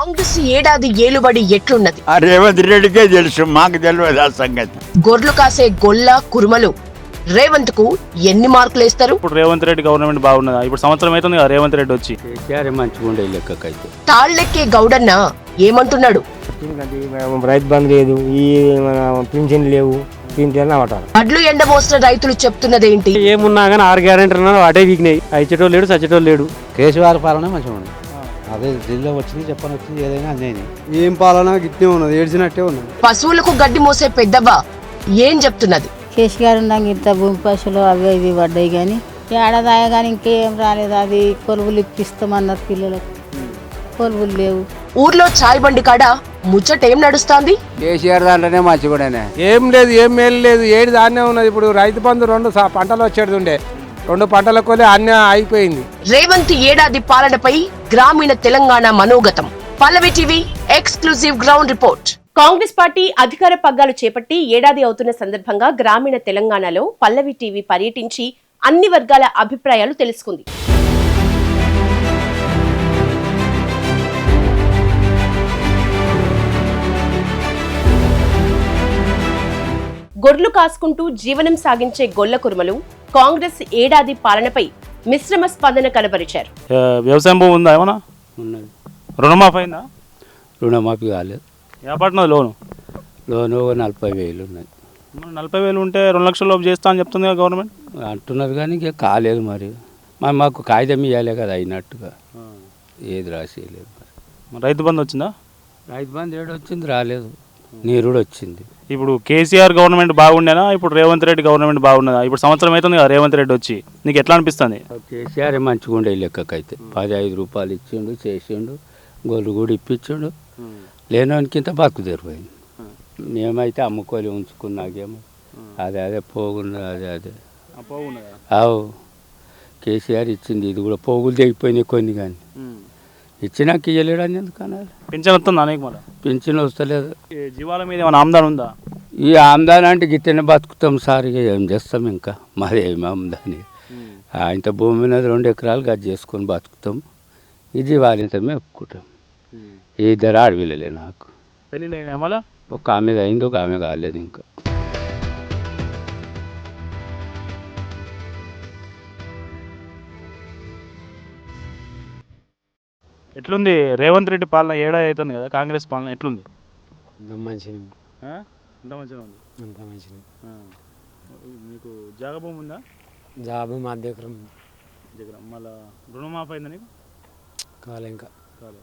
కాంగ్రెస్ ఏడాది ఏలుబడి ఎట్లున్నది? ఆ రేవంత్ రెడ్డికే తెలుసు మాకు తెలియదు ఆ సంగతి. గొర్రెలు కాసే గొల్ల కురుమలు రేవంత్కు ఎన్ని మార్కులు వేస్తారు? ఇప్పుడు రేవంత్ రెడ్డి గవర్నమెంట్ బాగున్నదా? ఇప్పుడు సంవత్సరం అవుతుంది కదా రేవంత్ రెడ్డి వచ్చి. కేసీఆర్ మంచిగా ఉండే లెక్కకైతే. తాళ్ళెక్కే గౌడన్న ఏమంటున్నాడు? రైతు బంధు లేదు ఈ మన పింఛన్ లేవు పింఛన్ అవటారు అడ్లు ఎండమోసిన రైతులు చెప్తున్నదేంటి? ఏమున్నా కానీ ఆరు గ్యారెంటీ ఉన్నారు అటే వీక్నాయి ఇచ్చేటోళ్ళు లేడు సచ్చేటోళ్ళు లేడు. కేసీఆర్ పాలన మంచిగా ఉంది అదే ఢిల్లీలో వచ్చింది చెప్పని వచ్చింది ఏదైనా అన్నీ ఏం పాలన గిట్టే ఉన్నది ఏడ్చినట్టే ఉన్నది. పశువులకు గడ్డి మోసే పెద్దవ్వ? ఏం చెప్తున్నది? కేసీఆర్ ఉన్నాక ఇంత భూమి పశువులు అవి ఇవి పడ్డాయి కానీ ఏడాదాయ కానీ ఇంకేం రాలేదు అది కొలువులు ఇప్పిస్తామన్నారు పిల్లలకు. కొలువులు లేవు. ఊర్లో చాయ్ బండి కాడ ముచ్చటేం నడుస్తాంది? కేసీఆర్ దాంట్లోనే మంచిగా ఏం లేదు ఏం మేలు లేదు ఏడు దాన్నే ఉన్నది. ఇప్పుడు రైతు బంధు రెండు సా- పంటలు వచ్చేది ఉండే. రెండు పంటల కొలే అన్నీ అయిపోయింది. రేవంత్ ఏడాది పాలనపై గ్రామీణ Telangana మనోగతం. Pallavi TV exclusive ground report. Congress party అధికార పగ్గాలు చేపట్టి ఏడాది అవుతున్న సందర్భంగా గ్రామీణ తెలంగాణలో పల్లవి టీవీ పర్యటించి అన్ని వర్గాల అభిప్రాయాలు తెలుసుకుంది. గొర్రెలు కాసుకుంటూ జీవనం సాగించే గొల్ల కురుమలు కాంగ్రెస్ ఏడాది పాలనపై మిశ్రమ స్పందన కనబరిచారు. వ్యవసాయం భూమి ఉందా ఏమన్నా? ఉన్నది. రుణమాఫీ అయిందా? రుణమాఫీ కాలేదు. ఏపట్నది లోను? లోన్ నలభై వేలు ఉన్నది. నలభై వేలు ఉంటే రెండు లక్షల లోపు చేస్తా అని చెప్తుంది కదా గవర్నమెంట్? అంటున్నారు కానీ ఇంకా కాలేదు మరి. మరి మాకు కాగితం ఇవ్వాలి కదా అయినట్టుగా. ఏది రాసేయలేదు మరి. రైతు బంధు వచ్చిందా? రైతు బంధు ఏడు వచ్చింది రాలేదు. నీరు కూడా వచ్చింది ఇప్పుడు కేసీఆర్ గవర్నమెంట్ బాగుండేనా? ఇప్పుడు రేవంత్ రెడ్డి గవర్నమెంట్ బాగున్నదా? ఇప్పుడు సంవత్సరం అవుతుంది కదా రేవంత్ రెడ్డి వచ్చి. నీకు ఎట్లా అనిపిస్తుంది? కేసీఆర్ మంచిగా ఉండే లెక్కకైతే. పది ఐదు రూపాయలు ఇచ్చిండు చేసిండు గొల్లు కూడా ఇప్పించిండు. లేనోనికి ఇంత బతుకు తెరిపోయింది మేమైతే అమ్ముకోలి ఉంచుకున్నాకేమో అదే అదే పోగున్నది అదే అదే. అవు కేసీఆర్ ఇచ్చింది ఇది కూడా పోగులు తెగిపోయినాయి కొన్ని కానీ. ఇచ్చినాక ఎందుకు అనాలి పింఛన్ వస్తుందా నీకు మళ్ళీ పింఛన్ వస్తలేదు. ఈ జీవాల మీద ఏమైనా ఆమ్దాన్ ఉందా? ఈ ఆమ్దాని అంటే గిట్టనే బతుకుతాం సార్ ఇక ఏం చేస్తాం ఇంకా? మాది ఏమి ఆమ్దాని. ఇంత భూమి మీద రెండు ఎకరాలు గది చేసుకొని బతుకుతాం. ఇది వాళ్ళంత మేపుకుంటాం ఇద్దరు ఆడవిల్లలే నాకు. పెళ్ళి మళ్ళా? ఒక ఆమె అయింది ఒక ఆమె కాలేదు ఇంకా. ఎట్లుంది? రేవంత్ రెడ్డి పాలన ఏడాది అవుతుంది కదా కాంగ్రెస్ పాలన ఎట్లుంది? మంచిది? ఎంత మంచిగా ఉంది? అంత మంచిది. మీకు జాగభూమి ఉందా? జాబ్ మా దగ్గర దగ్గర. మళ్ళా రుణమాఫీ అయిందా నీకు? కాలే ఇంకా. కాదు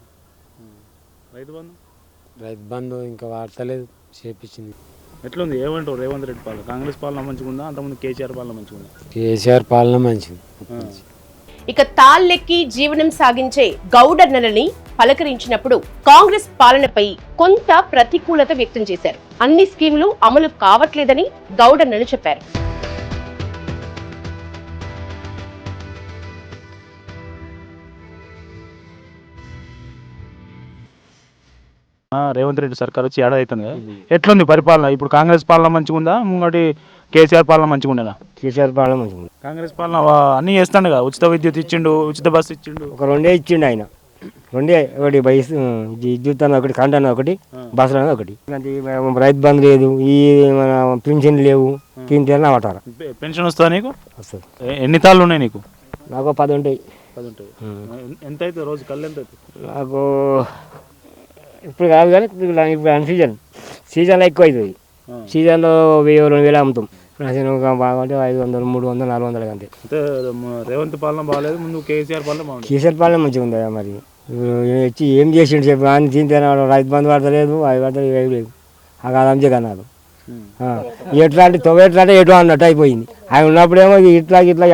రైతు బంధు? రైతు బంధు ఇంకా వాడతలేదు చేపించింది. ఎట్లుంది? ఏమంటావు రేవంత్ రెడ్డి పాలన? కాంగ్రెస్ పాలన మంచిగా ఉందా అంతకుముందు కేసీఆర్ పాలన మంచిగా ఉందా కేసీఆర్ పాలన మంచిది. ఇక తాళ్ళెక్కి జీవనం సాగించే గౌడన్నలని పలకరించినప్పుడు కాంగ్రెస్ పాలనపై కొంత ప్రతికూలత వ్యక్తం చేశారు. అన్ని స్కీములు అమలు కావట్లేదని గౌడన్నలు చెప్పారు. రేవంత్ రెడ్డి సర్కార్ వచ్చి ఏడాది అవుతుంది కదా. ఎట్లుంది పరిపాలన? ఇప్పుడు కాంగ్రెస్ పాలన మంచిగా ఉందా ముంగటి కేసీఆర్ పాలన మంచిగా ఉండేనా కేసీఆర్ పాలన మంచిది కాంగ్రెస్ పాలన వా- అన్నీ చేస్తాడు కదా ఉచిత విద్యుత్ ఇచ్చిండు ఉచిత బస్సు ఇచ్చిండు. ఒక రెండే ఇచ్చిండు ఆయన. రెండే ఒకటి బైస్ విద్యుత్ అన్న ఒకటి కరెంట్ అన్న ఒకటి బస్సులు అన్న ఒకటి. మన రైతు బంధు లేదు ఈ మన పింఛన్ లేవు పింఛన్ అవటారు పె- పెన్షన్ వస్తుందా నీకు? వస్తుంది. ఎ- ఎన్ని తాళ్ళు ఉన్నాయి నీకు? నాకు పది ఉంటాయి. ఎంత అవుతుంది రోజు కళ్ళు ఎంత అవుతుంది నాకు ఇప్పుడు కాదు కానీ ఇప్పుడు ఇలా- ఇప్పుడు అన్ సీజన్ సీజన్లో ఎక్కువ అవుతుంది సీజన్లో వెయ్యి రెండు వేలు అమ్ముతాం. ఒక బాగుంటే ఐదు వందలు మూడు వందలు నాలుగు వందలు అంతే. రేవంత్ పాలన బాగాలేదు ముందు కేసీఆర్ పాలన బాగుంది కేసీఆర్ పాలన మంచిగా ఉంది కదా మరి వచ్చి ఏం చేసిండు చెప్పి అని తింటే రైతు బంధు పడతలేదు అవి పడతలేదు ఏవి లేదు. ఆ కాలం జగన్నాథం ఎట్లా అంటే తొమ్మిది ఎట్లా అంటే ఎటు అన్నట్టు అయిపోయింది. ఆయన ఉన్నప్పుడేమో ఇట్లా ఇట్లా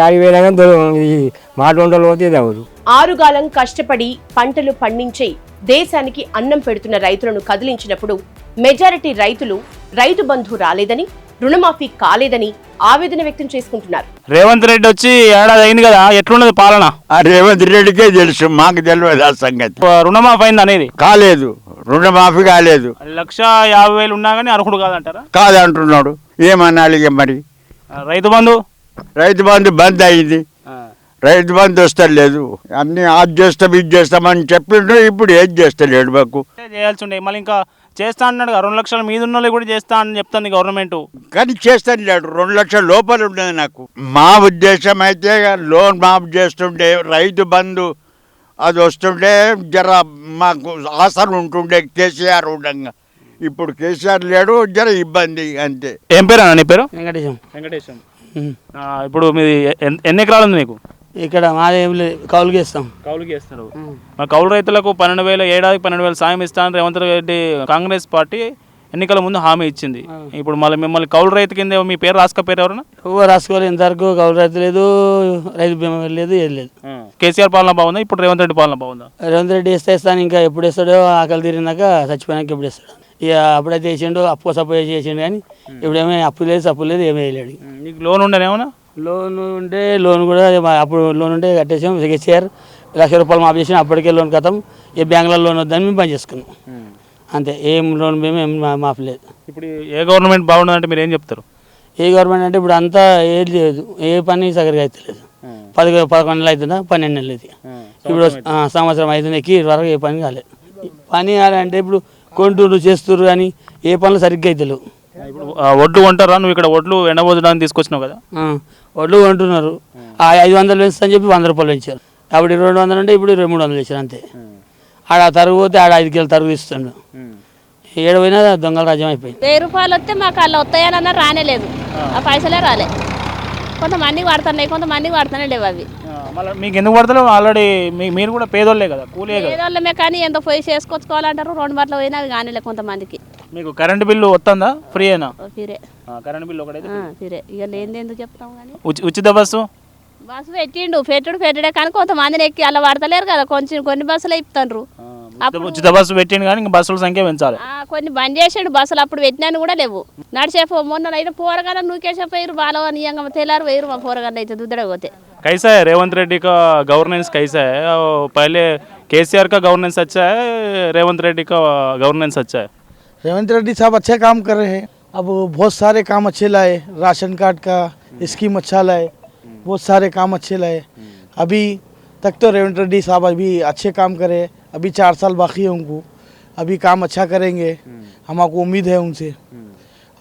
ఇది మాట ఉండలు పోతే ఎవరు ఆరుగాలం కష్టపడి పంటలు పండించి దేశానికి అన్నం పెడుతున్న రైతులను కదిలించినప్పుడు మెజారిటీ రైతులు రైతు బంధు రాలేదని రుణమాఫీ కాలేదని ఆవేదన వ్యక్తం చేసుకుంటున్నారు. రేవంత్ రెడ్డి వచ్చి ఏడాది అయింది కదా ఎట్లున్నది పాలన? ఆ రేవంత్ రెడ్డికే తెలుసు మాకు తెలియదు ఆ సంగతి. రుణమాఫీ అయింది అనేది? కాలేదు రుణమాఫీ కాలేదు. లక్ష యాభై వేలు ఉన్నా కానీ అర్హుడు కాదంటారా? కాదంటున్నాడు ఏమనాలి ఇక మరి రైతు బంధు? రైతు బంధు బంద్ అయింది. రైతు బంధు వస్తలేదు. అన్ని అది చేస్తాం ఇది చేస్తామని చెప్పిండు ఇప్పుడు ఏది చేస్తలేడు మాకు. చేయాల్సి ఉండే మళ్ళీ ఇంకా చేస్తా అన్నాడు రెండు లక్షల మీద ఉన్న కూడా చేస్తా అని చెప్తుంది గవర్నమెంట్. కానీ చేస్తలేడు రెండు లక్షల లోపల ఉండదు నాకు. మా ఉద్దేశం అయితే లోన్ మాఫ్ చేస్తుండే రైతు బంధు అది వస్తుండే జర మాకు ఆసరు ఉంటుండే కేసీఆర్ ఉండగా. ఇప్పుడు కేసీఆర్ లేడు జర ఇబ్బంది అంతే. ఏం పేరు అన్న నీ పేరు? వెంకటేశం. వెంకటేశం. ఇప్పుడు మీది ఎన్- ఎన్ని ఎకరాలు ఉంది నీకు ఇక్కడ మాదేం లేదు కౌలుకి ఇస్తాం కౌలుకి చేస్తారు మరి కౌలు రైతులకు పన్నెండు వేల ఏడాదికి పన్నెండు వేలు సాయం ఇస్తానని రేవంత్ రెడ్డి కాంగ్రెస్ పార్టీ ఎన్నికల ముందు హామీ ఇచ్చింది. ఇప్పుడు మళ్ళీ మిమ్మల్ని కౌలు రైతు కింద మీ పేరు రాసుకపోయారు ఎవరన్నా? ఎవరు రాసుకోవాలి? ఇంతవరకు కౌలు రైతు లేదు రైతు బీమా లేదు ఏది లేదు. కేసీఆర్ పాలన బాగుందా? ఇప్పుడు రేవంత్ రెడ్డి పాలన బాగుందా? రేవంత్ రెడ్డి ఇస్తే ఇస్తాను ఇంకా ఎప్పుడు ఇస్తాడో ఆకలి తీరినాక చచ్చిపోయినాక ఎప్పుడు ఇస్తాడు ఇక అప్పుడైతే వేసిండు అప్పు సప్పు చేసి చేసిండు కానీ ఇప్పుడేమీ అప్పు లేదు సప్పు లేదు ఏమీ వేయలేడు నీకు లోన్ ఉండేనేమన్నా లోన్ ఉంటే లోన్ కూడా అప్పుడు లోన్ ఉంటే కట్టేసాం. కేసీఆర్ లక్ష రూపాయలు మాఫ్ చేసిన అప్పటికే లోన్ కథం ఏ బ్యాంకులో లోన్ వద్దని మేము పని చేసుకున్నాం అంతే. ఏం లోన్ మేము ఏం మాఫ్ లేదు. ఇప్పుడు ఏ గవర్నమెంట్ బాగుంటుందంటే మీరు ఏం చెప్తారు? ఏ గవర్నమెంట్ అంటే ఇప్పుడు అంతా ఏది లేదు. ఏ పని సరిగా అవుతలేదు పది పదకొండు నెలలు అవుతుందా? పన్నెండు నెలలు అవుతుంది ఇప్పుడు ఆ, సంవత్సరం అవుతుంది. ఎక్కి వరకు ఏ పని కాలేదు. పని కావాలంటే ఇప్పుడు కొంటూరు చేస్తున్నారు కానీ ఏ పనులు సరిగ్గా అవుతలేవు ఇప్పుడు ఆ, వడ్లు కొంటారా? నువ్వు ఇక్కడ వడ్లు ఎండబోదడానికి తీసుకొచ్చినావు కదా. వడ్లు కొంటున్నారు. ఆ ఐదు వందలు పెంచుతా అని చెప్పి వంద రూపాయలు పెంచారు. అప్పుడు రెండు వందలు అంటే ఇప్పుడు ఇరవై మూడు వందలు ఇచ్చారు అంతే. ఆడ తరుగు పోతే ఆడ ఐదు కిలో తరుగు ఇస్తుండు. ఏడు పోయినా దొంగల రాజ్యం అయిపోయింది. వెయ్యి రూపాయలు వస్తే మాకు అలా వస్తాయని అన్న రానేలేదు ఆ. పైసలే రాలే. కొంతమందికి వాడుతున్నాయి కొంతమందికి వాడుతూనే లేవు అవి. మళ్ళీ మీకు ఎందుకు పడతలేవు ఆల్రెడీ మీ మీరు కూడా పేదోళ్ళే కదా కూలే పేదోళ్ళమే కానీ ఎంత పోయి చేసుకొచ్చుకోవాలంటారు రెండు బట్టలు పోయినా అవి కానీలే కొంతమందికి. మీకు కరెంట్ బిల్లు వస్తుందా ఫ్రీ అయినా ఓ ఫిరే కరెంట్ బిల్లు ఒకటైతే ఆ, ఫిరే ఇక లేనిది ఎందుకు చెప్తాం కానీ ఉచి- ఉచిత బస్సు బస్సు పెట్టిండు పెట్టుడు పెట్టడే కానీ కొంతమందిని ఎక్కి అలా వాడతలేరు కదా కొంచెం కొన్ని బస్సులు ఇప్పుతాండ్రు ఉచిత- ఉచిత బస్సు పెట్టిండు కానీ ఇంకా బస్సుల సంఖ్య పెంచాలి ఆ, కొన్ని బంద్ చేసాడు బస్సులు అప్పుడు పెట్టినాను కూడా లేవు నడిచే పో- మొన్న అయితే పోరగానే నూకేసే పోయిరు బాలో నియంగా తెల్లారు పోయిరు మా పోరగానే అయితే దుద్దడ పోతే कैसा है रेवंत रेड्डी का गवर्नेंस कैसा है और पहले केसीआर का गवर्नेंस अच्छा है रेवंत रेड्डी का गवर्नेंस अच्छा है रेवंत रेड्डी साहब अच्छे काम कर रहे हैं। अब बहुत सारे काम अच्छे लाए राशन कार्ड का स्कीम अच्छा लाए बहुत सारे काम अच्छे लाए। अभी तक तो रेवंत रेड्डी साहब अभी अच्छे काम करे अभी चार साल बाकी है उनको अभी काम अच्छा करेंगे हमको उम्मीद है उनसे।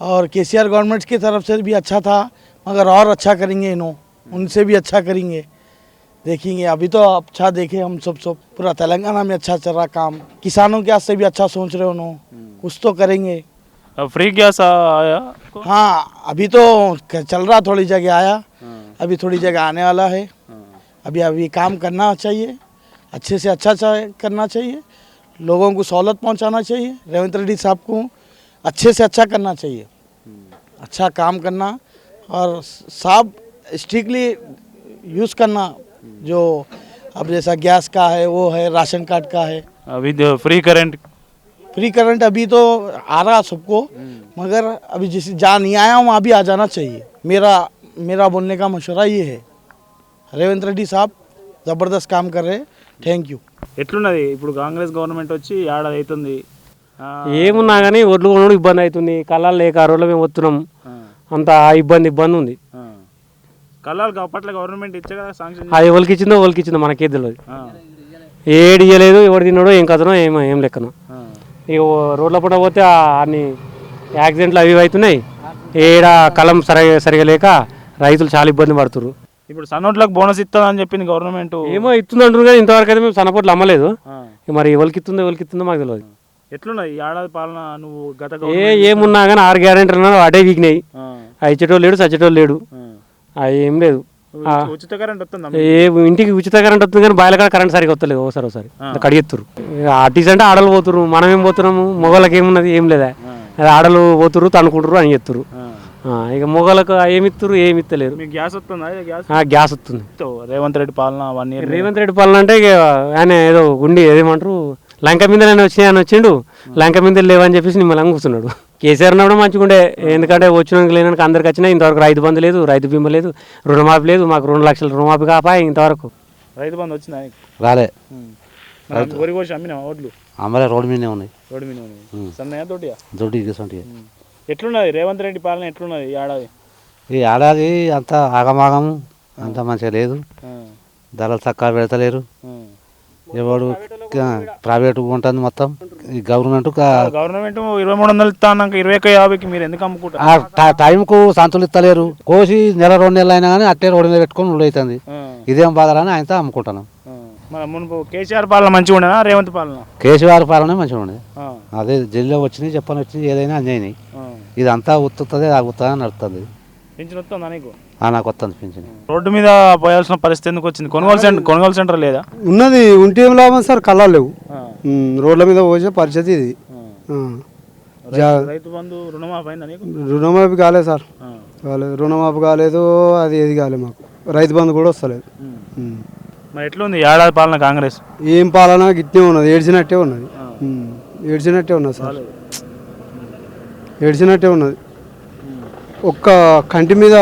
और के गवर्नमेंट की तरफ़ से भी अच्छा था मगर और अच्छा करेंगे इन्हों उनसे भी अच्छा करेंगे। देखेंगे। अभी तो अच्छा देखे हम सब सब पूरा तेलंगाना में अच्छा चल रहा काम। किसानों के वास्ते भी अच्छा सोच रहे उन्होंने कुछ तो करेंगे। फ्री गैस आया? हाँ अभी तो चल रहा थोड़ी जगह आया। अभी थोड़ी जगह आने वाला है। अभी अभी काम करना चाहिए। अच्छे से अच्छा करना चाहिए। लोगों को सहूलत पहुंचाना चाहिए। रेवंत रेड्डी साहब को अच्छे से अच्छा करना चाहिए। अच्छा काम करना और साहब स्ट्रिक्टली यूज़ करना जो अब जैसा गैस का है वो है राशन कार्ड का है with free current free current अभी तो आ रहा सबको मगर अभी जिस जहाँ नहीं आया वहाँ भी आ जाना चाहिए मेरा मेरा बोलने का मशवरा ये है रेवंत रेड्डी साहब ज़बरदस्त काम कर रहे हैं थैंक यू ఎట్లున్నది ఇప్పుడు కాంగ్రెస్ గవర్నమెంట్ వచ్చి ఏడాది అవుతుంది ఆ, ఏమున్నా కానీ ఒడ్లు కొనడం ఇబ్బంది అవుతుంది కళ్ళాలు లేక ఆ రోడ్ల మేము వస్తున్నాం అంత ఇబ్బంది ఇబ్బంది ఉంది ఆ. కళ్ళాలు అప్పట్లో గవర్నమెంట్ ఇచ్చే కదా శాంక్షన్ అది ఎవరికి ఇచ్చిందో ఎవరికి ఇచ్చిందో మనకే తెలియదు. ఏడు ఇయ్యలేదు ఎవరు తిన్నాడో ఏం కథనో ఏం ఏం లెక్కనో. ఇక రోడ్ల పూట పోతే అన్ని యాక్సిడెంట్లు అవి అవుతున్నాయి. ఏడ కలం సరిగా సరిగా లేక రైతులు చాలా ఇబ్బంది పడుతున్నారు ఇప్పుడు సన్నోట్లకు బోనస్ ఇస్తుందని చెప్పింది గవర్నమెంట్. ఏమో ఇస్తుంది అంటున్నారు కానీ ఇంతవరకు అయితే మేము సన్నపోట్లు అమ్మలేదు. మరి ఎవరికి ఇస్తుందో ఎవరికి ఇస్తుందో మాకు తెలియదు. ఎట్లున్నది ఈ ఏడాది పాలన నువ్వు గత ఏ ఏమున్నా కానీ ఆరు గ్యారెంటీ అన్నారు అటే ఆ. ఇచ్చేటోళ్ళు లేడు చచ్చేటోళ్ళు లేడు. అది ఏం లేదు. ఉచిత కరెంట్ వస్తుందా? ఏ ఇంటికి ఉచిత కరెంట్ వస్తుంది కానీ బాయిల కాడ కరెంట్ సరిగా వస్తలేదు ఒకసారి ఒకసారి. కడిగెత్తురు ఆర్టీసీ అంటే ఆడలు పోతురు మనం ఏం పోతున్నాము? మొగలకు ఏమున్నది? ఏం లేదా? ఆడలు పోతురు తనుకుంటారు అని చెప్తురు ఆ, ఇక మొగలకు ఏమి ఇస్తురు ఏమి ఇస్తలేరు గ్యాస్ వస్తుందా? గ్యాస్? వస్తుంది. రేవంత్ రెడ్డి పాలన వన్ ఇయర్ రేవంత్ రెడ్డి పాలన అంటే ఇక ఆయన ఏదో గుండి ఏదేమంటారు? లంక మీద నేను వచ్చినాయి అని వచ్చిండు లంక మీద లేవని చెప్పేసి నిమ్మలంగా కూర్చున్నాడు కేసీఆర్ ఉన్నప్పుడు మంచిగుండే. ఎందుకంటే వచ్చినాక లేనాక అందరికి వచ్చినాయి ఇంతవరకు రైతు బంధు లేదు రైతు బీమా లేదు రుణమాఫీ లేదు మాకు రెండు లక్షల రుణమాఫీ కాపా ఇంతవరకు. రైతు బంధు వచ్చిందా? రాలే. ఉమ్. మరి వరి కోసి అమ్మినా ఓట్లు? అమ్మలే రోడ్డు మీదనే ఉన్నాయి. రోడ్డు మీద ఉన్నాయి. దొడ్డి ఎట్లున్నది? రేవంత్ రెడ్డి పాలన ఎట్లున్నది ఈ ఏడాది? ఈ ఏడాది అంత ఆగమాగం అంత మంచిగా లేదు. ధరలు చక్కగా పెడతలేరు. ఎవడు ఆ, ప్రైవేట్ ఉంటుంది మొత్తం. ఈ గవర్నమెంట్ గవర్నమెంట్ ఇరవై మూడు వందలు ఇస్తా అన్నాక ఇరవై ఒక యాభైకి మీరు ఎందుకు అమ్ముకుంటారు? ఆ టైంకు సంతులు ఇస్తలేరు. కోసి నెల రెండు నెలలు అయినా కానీ అట్టే రోడ్డు మీద పెట్టుకొని ఉడవుతుంది ఇదేం బాధలని ఆయనతో అమ్ముకుంటున్నాం మన మునుపు కేసీఆర్ పాలన మంచిగా ఉండేనా? రేవంత్ పాలన? కేసీఆర్ పాలన మంచిగా ఉండేది ఆ. అదే జిల్లా వచ్చినాయి చెప్పని వచ్చినాయి ఏదైనా ఆ. ఇదంతా ఉత్తుతుంది ఆగుతుంది నడుస్తుంది పింఛన్ వస్తుందా నీకు నాకు వస్తుంది పింఛన్. రోడ్డు మీద పోయాల్సిన పరిస్థితి ఎందుకు వచ్చింది? కొనుగోలు సెంటర్ కొనుగోలు సెంటర్ లేదా? ఉన్నది ఉంటే ఏం లాభం సార్? కళ్ళాలు లేవు. ఉమ్, రోడ్ల మీద పోసే పరిస్థితి ఇది. జా- రైతు బంధు రుణమాఫీ అయిందా నీకు? రుణమాఫీ కాలేదు సార్. కాలేదు రుణమాఫీ కాలేదు అది ఏది కాలేదు మాకు. రైతు బంధు కూడా వస్తలేదు. ఉమ్. మరి ఎట్లుంది? ఏడాది పాలన కాంగ్రెస్? ఏం పాలన గిట్నే ఉన్నది. ఏడ్చినట్టే ఉన్నది. ఉమ్. ఏడ్చినట్టే ఉన్నది సార్. ఏడ్చినట్టే ఉన్నది. ఒక్క కంటి మీద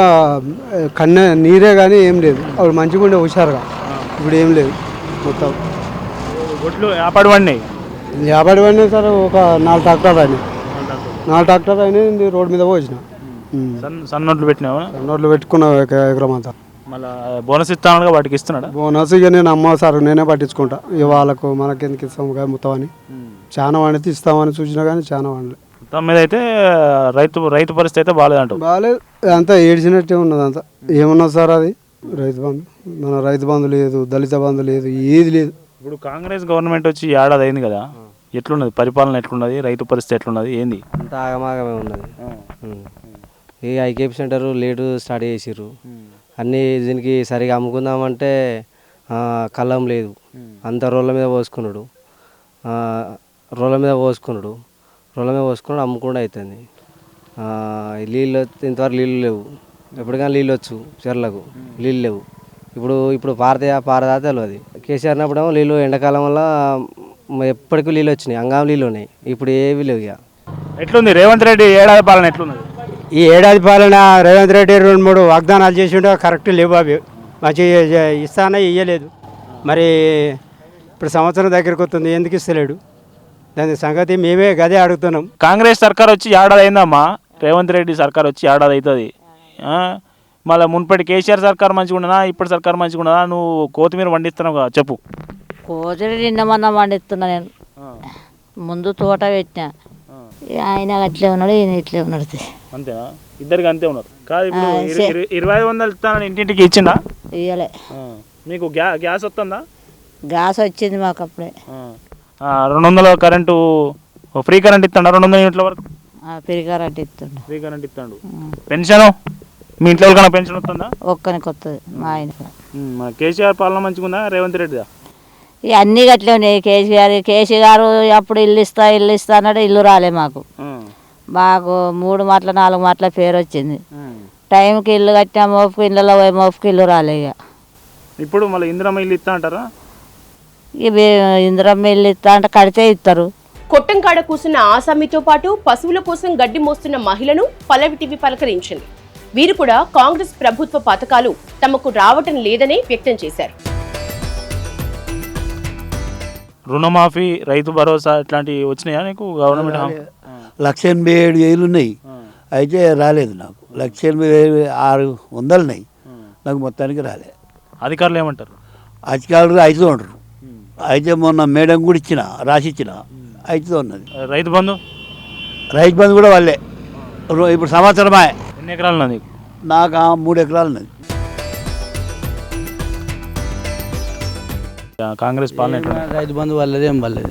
కన్నె నీరే కానీ ఏం లేదు. అప్పుడు మంచిగా ఉండే హుషారుగా. ఇప్పుడు ఏం లేదు మొత్తం. ఒట్లు వ్యాపాడి పడినాయి? సార్ ఒక నాలుగు ట్రాక్టర్ అయినాయి. నాలుగు ట్రాక్టర్ అయినాయి రోడ్డు మీద పోసిన. సన్ సన్నోట్లు పెట్టినావా? నోట్లు పెట్టుకున్న ఒక ఎకరం అంతా. మళ్ళీ బోనస్ ఇస్తానుగా వాటికి ఇస్తున్నాడా? బోనస్ ఇక నేను అమ్మ సార్ నేనే పట్టించుకుంటా. ఇక వాళ్ళకు మనకెందుకు ఇస్తాము కానీ మొత్తం అని చాలా వండితే ఇస్తామని చూసినా కానీ చాలా వండలే. మొత్తం మీద అయితే రైతు రైతు పరిస్థితి అయితే బాగాలేదంట బాగాలేదు. అంతా ఏడ్చినట్టే ఉన్నది అంతా. ఏమున్నది సార్ అది? రైతు బంధు మన రైతు బంధు లేదు దళిత బంధు లేదు ఏది లేదు. ఇప్పుడు కాంగ్రెస్ గవర్నమెంట్ వచ్చి ఏడాది అయింది కదా ఎట్లున్నది? పరిపాలన ఎట్లున్నది? రైతు పరిస్థితి ఎట్లున్నది? ఏంది? అంత ఆగమాగమే ఉన్నది. ఈ ఐకేపీ సెంటర్ లేటు స్టార్ట్ చేసిర్రు. అన్నీ దీనికి సరిగా అమ్ముకుందామంటే ఆ, కళ్ళం లేదు. అంత రోళ్ళ మీద పోసుకున్నాడు. ఆ, రోళ్ళ మీద పోసుకున్నాడు. రోళ్ళ మీద పోసుకున్నాడు అమ్ముకుండా అవుతుంది నీళ్ళు వచ్చి- ఇంతవరకు నీళ్ళు లేవు. ఎప్పటికైనా నీళ్ళు వచ్చు చెర్లకు. నీళ్ళు లేవు. ఇప్పుడు ఇప్పుడు పారతాయా పారదా తెలియదు కేసీఆర్ ఉన్నప్పుడేమో నీళ్ళు ఎండాకాలం వల్ల ఎప్పటికీ నీళ్ళు వచ్చినాయి. అంగాం నీళ్ళు ఉన్నాయి. ఇప్పుడు ఏవి లేవు ఇక. ఎట్లుంది? రేవంత్ రెడ్డి ఏడాది పాలన ఎట్లున్నది? ఈ ఏడాది పాలన రేవంత్ రెడ్డి రెండు మూడు వాగ్దానాలు చేసిండో కరెక్ట్ లేవు అవి. మంచి ఇస్తానే ఇయ్యలేదు. మరి ఇప్పుడు సంవత్సరం దగ్గరికి వస్తుంది. ఎందుకు ఇస్తలేడు? దాని సంగతి మేమే గదే అడుగుతున్నాం. కాంగ్రెస్ సర్కార్ వచ్చి ఏడాది అయిందమ్మా రేవంత్ రెడ్డి సర్కార్ వచ్చి ఏడాది అవుతుంది మళ్ళీ మున్పటి కేసీఆర్ సర్కార్ మంచిగా ఉండదా ఇప్పుడు సర్కార్ మంచిగా ఉండదా నువ్వు కొత్తిమీర పండిస్తున్నావు కదా చెప్పు. కోజరి నిన్న మొన్న పండిస్తున్నా నేను. ముందు తోట పెట్టిన. ఆయన అట్లే ఉన్నాడు ఈయన ఇట్లే ఉన్నాడు అంతేనా? ఇద్దరికి అంతే ఉన్నారు. కాదు ఇప్పుడు ఆ, ఇరు- సే- ఇరు- ఇరవై ఐదు వందలు ఇస్తానని ఇంటింటికి ఇచ్చిండా? ఇయ్యలే. మీకు గ్యా గ్యాస్ వస్తుందా? గ్యాస్ వచ్చింది మాకు అప్పుడే రెండు వందల కరెంటు ఫ్రీ కరెంట్ ఇస్తాడా? రెండు వందల యూనిట్ల వరకు? పెరిగారట్టు ఇస్తుండు. ఫ్రీ కరెంట్ ఇస్తాడు. పెన్షన్? మీ ఇంట్లో ఎవరికైనా పెన్షన్ వస్తుందా? ఒక్కనికి వస్తుంది మా ఆయనకు. మన కేసీఆర్ పాలన మంచిగా ఉందా రేవంత్ రెడ్డిదా? ఇక అన్నీ గట్లే ఉన్నాయి కేసీఆర్ కేసీఆర్ అప్పుడు ఇల్లు ఇస్తా ఇల్లు ఇస్తా అన్నాడు ఇల్లు రాలే మాకు. మాకు మూడు మాటల నాలుగు మాటల పేరు వచ్చింది. టైంకి ఇల్లు కట్టినా మోపుకి ఇళ్ళలో పోయి మోపుకి ఇల్లు రాలే ఇక ఇప్పుడు మళ్ళీ ఇందిరమ్మ ఇల్లు ఇస్తా అంటారా? ఇక ఇందిరమ్మ ఇల్లు ఇస్తా అంటే కడితే ఇస్తారు. కొట్టంకాడ కూసున్న ఆసామితో పాటు పశువుల కోసం గడ్డి మోస్తున్న మహిళను పల్లవి టీవీ పలకరించింది. వీరు కూడా కాంగ్రెస్ ప్రభుత్వ పథకాలు తమకు రావటం లేదని వ్యక్తం చేశారు. రుణమాఫీ రైతు భరోసా ఇట్లాంటివి వచ్చినాయా నీకు గవర్నమెంట్ హామీ? లక్ష ఎనభై ఏడు వేలు ఉన్నాయి. అయితే రాలేదు నాకు. లక్ష ఎనభై వేలు ఆరు వందలు ఉన్నాయి. నాకు మొత్తానికి రాలేదు అధికారులు ఏమంటారు? అధికారులు అయితే ఉండరు అయితే మొన్న మేడం కూడా ఇచ్చిన రాసి ఇచ్చిన అయితే ఉన్నది. రైతు బంధు? రైతు బంధు కూడా వాళ్ళే. రో- ఇప్పుడు సంవత్సరమే. ఎన్ని ఎకరాలు ఉన్నది నీకు? నాకు ఆ మూడు ఎకరాలు ఉన్నది ఆ, కాంగ్రెస్ పాలన ఎట్లా? ఉంది? రైతు బంధు వాళ్ళది ఏం వాళ్ళది?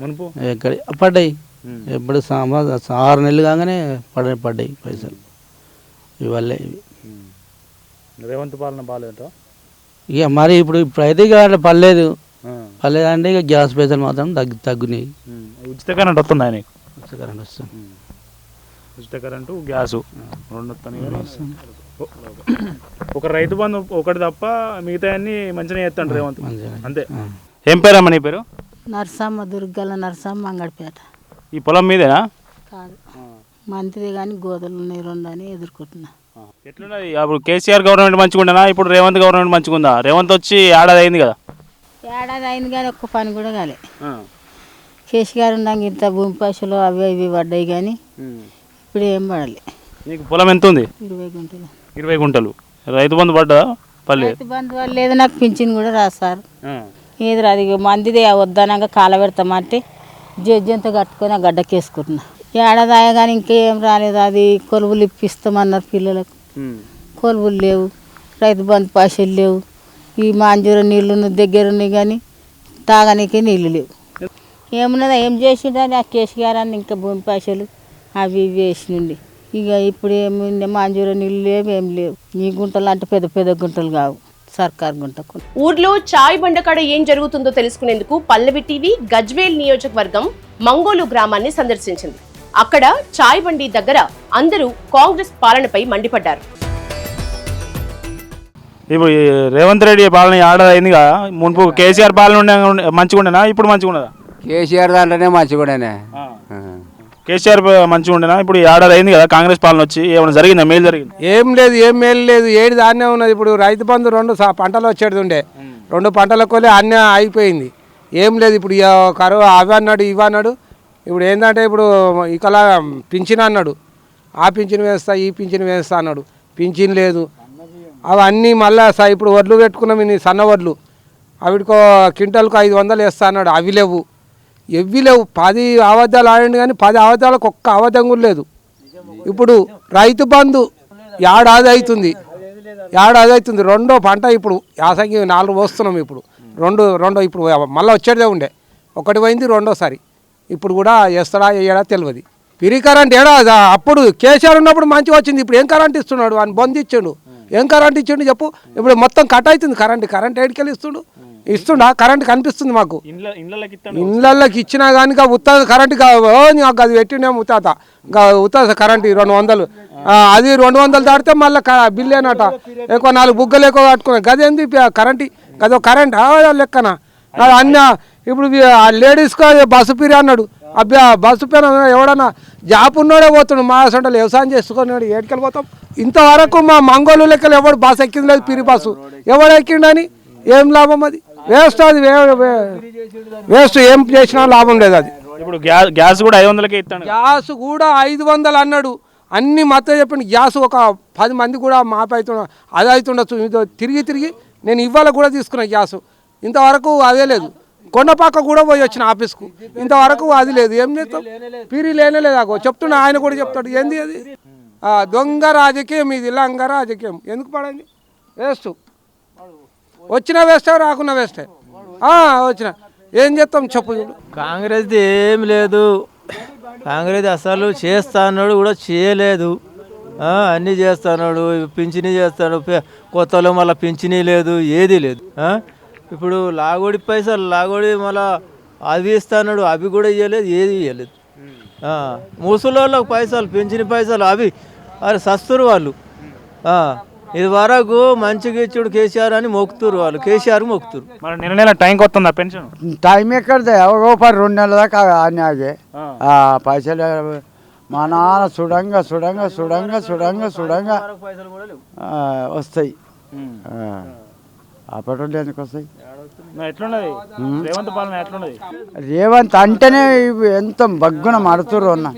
మునుపు? ఎక్కడ పడ్డాయి. ఎప్పుడు ఆరు నెలలు కాగానే పడ పడ్డాయి పైసలు. ఇవల్లే ఇవి. రేవంత్ పాలన బాగాలేదంట ఇక మరి ఇప్పుడు ఇప్పుడు అయితే ఇక అట్లా పర్లేదు పర్లేదు అంటే ఇక గ్యాస్ పైసలు మాత్రం తగ్గు తగ్గునాయి. ఉచిత కరెంట్ వస్తుందా ఉచిత కరెంట్ వస్తుంది. ఉచిత కరెంటు గ్యాసు. రెండు ఒక రైతు బంధు ఒకటి తప్ప మిగతా అన్ని మంచిగా చేస్తాడు రేవంత్. అంతే. ఏం పేరమ్మా నీ పేరు? నర్సమ్మ దుర్గల నర్సమ్మ అంగడిపేట ఈ పొలం మీదేనా? కాదు. మంత్రి కానీ గోదలు ఉన్నాయి రెండు అని ఎదుర్కొంటున్నా. ఎట్లున్నది? అప్పుడు కేసీఆర్ గవర్నమెంట్ మంచిగా ఉండనా ఇప్పుడు రేవంత్ గవర్నమెంట్ మంచిగా ఉందా రేవంత్ వచ్చి ఏడాది అయింది కదా. ఏడాది అయింది కానీ ఒక్క పని కూడా కాలే. కేసీ గారు ఉన్నాక ఇంత భూమి పశువులు అవి ఇవి పడ్డాయి కానీ ఇప్పుడు ఏం పడలే. నీకు పొలం ఎంత ఉంది? ఇరవై గుంటలు. ఇరవై గుంటలు. రైతు బంధు పడ్డా పల్లె? రైతు బంధు వాళ్ళు లేదు నాకు పింఛన్ కూడా రాదు సార్. ఏది రాదు ఇక మందిది వద్దనగా కాల పెడతామంటే జడ్జంతా కట్టుకొని ఆ గడ్డకేసుకుంటున్నా ఏడాదాయ కానీ ఇంకేం రాలేదు అది కొలువులు ఇప్పిస్తామన్నారు పిల్లలకు. కొలువులు లేవు రైతు బంధు పైసలు లేవు. ఈ మాంజూర నీళ్ళు దగ్గర ఉన్నాయి కానీ తాగనీకే నీళ్ళు లేవు. ఏమున్నదా ఏం చేసిండని ఆ కేసీఆర్ అని ఇంకా భూమి పైసలు అవి ఇవి వేసినండి. ఇక ఇప్పుడు ఏముంది? మాంజూర నీళ్ళు లేవు ఏం లేవు. ఈ గుంటలు అంటే పెద్ద పెద్ద గుంటలు కావు. సర్కార్ గుంటకు. ఊర్లో చాయ్ బండ కాడ ఏం జరుగుతుందో తెలుసుకునేందుకు పల్లవి టీవీ గజ్వేల్ నియోజకవర్గం మంగోలు గ్రామాన్ని సందర్శించింది. అక్కడ చాయ్ బండి దగ్గర అందరూ కాంగ్రెస్ పాలనపై మండిపడ్డారు. ఇప్పుడు ఈ రేవంత్ రెడ్డి పాలన ఏడాది అయిందిగా మునుపు కేసీఆర్ పాలన ఉండే మంచిగా ఉండేనా? ఇప్పుడు మంచిగా ఉండదా? కేసీఆర్ దాంట్లోనే మంచిగానే కేసీఆర్ మంచిగా ఉండేనా? ఇప్పుడు ఈ ఏడాది అయింది కదా కాంగ్రెస్ పాలన వచ్చి ఏమైనా జరిగిందా? మేలు జరిగింది? ఏం లేదు ఏం మేలు లేదు. ఏది దాన్నే ఉన్నది. ఇప్పుడు రైతు బంధు రెండు పంటలు వచ్చేది ఉండే. రెండు పంటల కొలే అన్నీ అయిపోయింది ఏం లేదు ఇప్పుడు కరువు అవి అన్నాడు ఇవి అన్నాడు. ఇప్పుడు ఏంటంటే ఇప్పుడు ఇకలా పింఛన్ అన్నాడు. ఆ పింఛన్ వేస్తా ఈ పింఛన్ వేస్తా అన్నాడు. పింఛన్ లేదు. అవన్నీ మళ్ళా ఇప్పుడు వడ్లు పెట్టుకున్నాం ఇన్ని సన్న వడ్లు. ఆవిడకో క్వింటల్కు ఐదు వందలు వేస్తా అన్నాడు. అవి లేవు. ఎవ్వి లేవు. పది అబద్ధాలు ఆడండి కానీ పది అబద్ధాలకు ఒక్క అబద్ధం కూడా లేదు. ఇప్పుడు రైతు బంధు ఏడాది అవుతుంది ఏడాది అవుతుంది రెండో పంట ఇప్పుడు యాసంగి నాలుగు పోస్తున్నాం ఇప్పుడు. రెండు రెండో ఇప్పుడు మళ్ళీ వచ్చేదే ఉండే. ఒకటి పోయింది రెండోసారి. ఇప్పుడు కూడా వేస్తాడా వేయడా తెలియదు పిరి కరెంట్ ఏడా? అప్పుడు కేసీఆర్ ఉన్నప్పుడు మంచిగా వచ్చింది. ఇప్పుడు ఏం కరెంట్ ఇస్తున్నాడు? అని బంద్ ఇచ్చాడు ఏం కరెంట్ ఇచ్చిండు చెప్పు? ఇప్పుడు మొత్తం కట్ అవుతుంది కరెంట్ కరెంట్ ఏడికెళ్ళి ఇస్తుండు? ఇస్తుండా కరెంట్ కనిపిస్తుంది మాకు. ఇళ్ళకి ఇచ్చినా కానీ ఉత్త కరెంట్ అది పెట్టినే ఉత్తాత ఉత్త కరెంట్ రెండు వందలు. ఆ, అది రెండు వందలు దాటితే మళ్ళీ బిల్ ఏనట? ఎక్కువ నాలుగు బుగ్గలు ఎక్కువ కట్టుకున్నా గదేంది కరెంట్ గదో కరెంట్ లెక్కన? అన్న ఇప్పుడు లేడీస్కి బస్సు పిరి అన్నాడు. అబ్బా బస్సు పైన ఎవడన్నా జాబ్ ఉన్నోడే పోతుండు మా అసంటలు వ్యవసాయం చేసుకున్నాడు ఏడుకెళ్ళి పోతాం. ఇంతవరకు మా మంగోలు లెక్కలు ఎవడు బస్సు ఎక్కింది లేదు పిరి బస్సు. ఎవడు ఎక్కిండని? ఏం లాభం అది? వేస్ట్ అది వేస్ట్ ఏం చేసినా లాభం లేదు అది. ఇప్పుడు గ్యాస్ గ్యాస్ కూడా ఐదు వందలకే ఇస్తాను గ్యాస్ కూడా ఐదు వందలు అన్నాడు. అన్ని మొత్తం చెప్పిండు గ్యాస్ ఒక పది మంది కూడా మాపి అవుతున్నా అది అవుతుండొచ్చు ఇదో తిరిగి తిరిగి నేను ఇవాళ కూడా తీసుకున్నా గ్యాస్. ఇంతవరకు అదే లేదు. కొండపాక కూడా పోయి వచ్చిన ఆఫీస్కు. ఇంతవరకు అది లేదు. ఏం చేస్తాం పీరి లేనే లేదు అగో చెప్తున్నా ఆయన కూడా చెప్తాడు. ఏంది అది? దొంగ రాజకీయం ఇది లంగ రాజకీయం. ఎందుకు పడండి వేస్ట్. వచ్చిన వేస్టే రాకున్నా వేస్టే. వచ్చిన. ఏం చేస్తాం చెప్పు కాంగ్రెస్ది ఏం లేదు. కాంగ్రెస్ అసలు చేస్తాన్నాడు కూడా చేయలేదు. అన్నీ చేస్తున్నాడు పింఛనీ చేస్తాడు కొత్తలో మళ్ళీ పింఛనీ లేదు ఏదీ లేదు. ఇప్పుడు లాగోడి పైసలు లాగోడి మళ్ళా అవి ఇస్తాడు అవి కూడా ఇవ్వలేదు ఏది ఇవ్వలేదు ఆ, ముసలోళ్ళకి పైసలు పింఛని పైసలు అవి. అరే సస్తురు వాళ్ళు. ఆ, ఇది వరకు మంచిగా ఇచ్చుడు కేసీఆర్ అని మొక్కుతురు వాళ్ళు. కేసీఆర్ మొక్కుతురు. మరి నెల నెల టైంకి వస్తుందా పెన్షన్? టైం ఎక్కడిదే? ఒక పది రెండు నెలల దాకా అన్నాగే పైసలు మా నాన్న సుడంగా సుడంగా సుడంగా సుడంగా సుడంగా ఆ, వస్తాయి. ఆ. అప్పటి ఎందుకు వస్తాయి ఎట్లున్నది రేవంత్ పాలన ఎట్లున్నది రేవంత్ అంటేనే ఎంత బగ్గున మడుతుర్రు అన్న.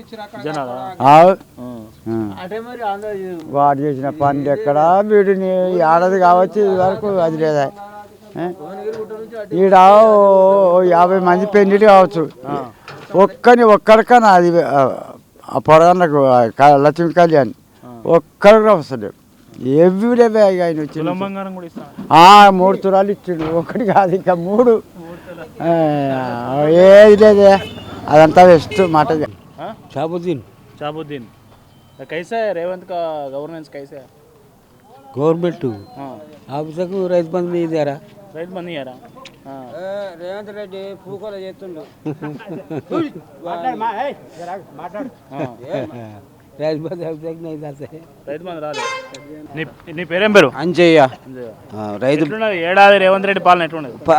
వాడు చేసిన పనులు ఎక్కడ వీడిని ఏడాది కావచ్చు ఇది వరకు అది లేదా? ఈడ ఓ యాభై మంది పెళ్ళిళ్ళు కావచ్చు ఒక్కని ఒక్కడికన్నా అది ఆ, పొరగన్నకు లక్ష్మీ కళ్యాణ్ ఒక్కడికి వస్తలేడు ఎవ్రీడే ఆయన వచ్చి మూడు తురాలు ఇచ్చిండు. ఒకటి కాదు ఇంకా మూడు. ఏది లేదే. అదంతా వెస్ట్ మాట. షాబుద్దీన్ షాబుద్దీన్ కైసా రేవంత్ కా గవర్నెన్స్ కైసా గవర్నమెంట్. ఆఫీసకు రైతు బంధు ఇదారా రైతు బంధు ఇయ్యారా? రేవంత్ రెడ్డి పూకోలు చేస్తుండు. మాట్లాడు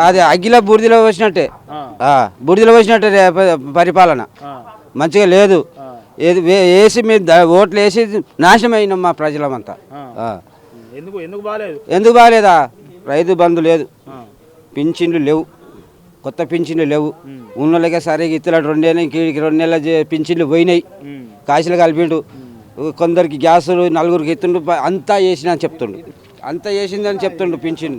అది అగ్గిలో బూర్దిలో వచ్చినట్టే ఆ, బూర్దిలో రే- ప- పరిపాలన. మంచిగా లేదు. వేసి మేము ఓట్లు వేసి నాశనం అయినాం మా ప్రజలమంతా. ఎందుకు ఎందుకు బాగాలేదు ఎందుకు బాగాలేదా రైతు బంధు లేదు. పింఛన్లు లేవు. కొత్త పింఛన్లు లేవు. ఉన్నోళ్ళకే సరిగా ఇత్తలాడు రెండు నెలలు రెండు నెలల పింఛన్లు పోయినాయి. కాసులు కలిపిండు. కొందరికి గ్యాసులు నలుగురికి ఎత్తుండు అంతా వేసిన అని చెప్తుండు. అంత చేసిందని చెప్తుండు పింఛన్